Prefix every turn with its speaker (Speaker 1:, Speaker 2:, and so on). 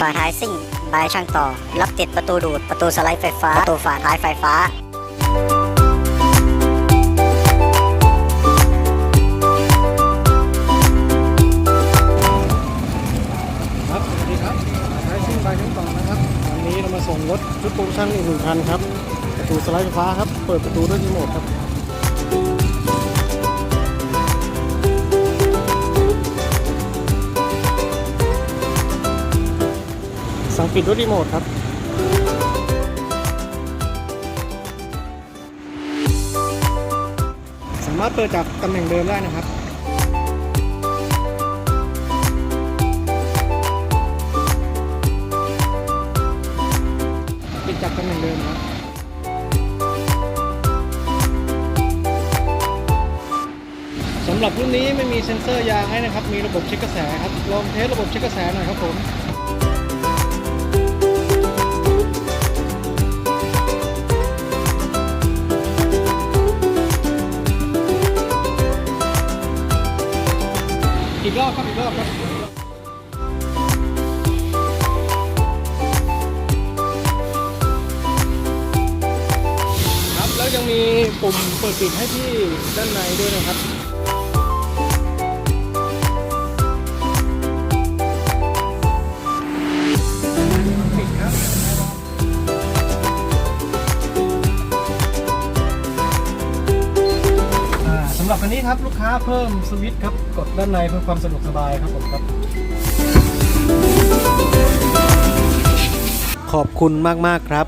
Speaker 1: ฝาท้ายซิ่งบายช่างต่อ รับติดประตูดูด ประตูสไลด์ไฟฟ้า ประตูฝาท้ายไฟฟ้า
Speaker 2: ครับสวัสดีครับท้ายซิ่งบายชั้นต่อนะครับ วันนี้เรามาส่งรถชุดโปรโมชั่นอีกหนึ่งคันครับ ประตูสไลด์ไฟฟ้าครับ เปิดประตูด้วยรีโมทครับ สั่งปิดด้วยรีโมทครับสามารถเปิดจากตำแหน่งเดิมได้นะครับปิดจากตำแหน่งเดิมครับสำหรับรุ่นนี้ไม่มีเซ็นเซอร์ยางให้นะครับ มีระบบเช็คกระแสครับ ลองเทสระบบเช็คกระแสหน่อยครับผม อีกรอบครับอีกรอบครับครับ แล้วยังมีปุ่มเปิดปิดให้ที่ด้านในด้วยนะครับำหรับคันนี้ครับลูกค้าเพิ่มสวิตช์ครับกดด้านในเพื่อความสะดวกสบายครับผมครับ ขอบคุณมากๆครับ